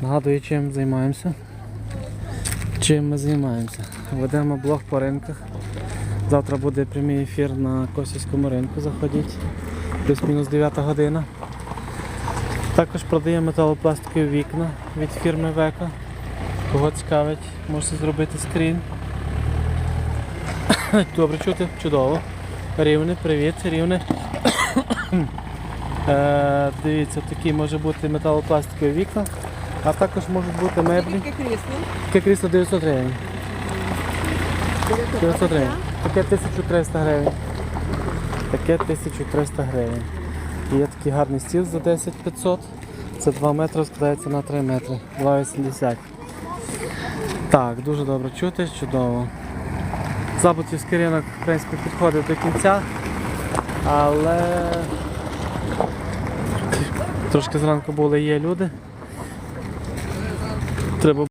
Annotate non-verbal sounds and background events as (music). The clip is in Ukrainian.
Нагадую, чим займаємося. Чим ми займаємося? Ведемо блог по ринках. Завтра буде прямий ефір на Косівському ринку. Заходіть. Плюс-мінус 9 година. Також продаємо металопластикові вікна від фірми Века. Кого цікавить, можете зробити скрін. (coughs) Добре чути, чудово. Рівне, привіт, рівне. Е, дивіться, такі може бути металопластикові вікна, а також можуть бути меблі. Крісло? Таке крісло 900 гривень. 900 гривень. Таке 1300 гривень. Таке 1300 гривень. І Є такий гарний стіл за 10 500. Це 2 метри, складається на 3 метри. 2,80. Так, дуже добре чути, чудово. Забутівський ринок, в принципі, підходить до кінця, але трошки зранку були є люди. Треба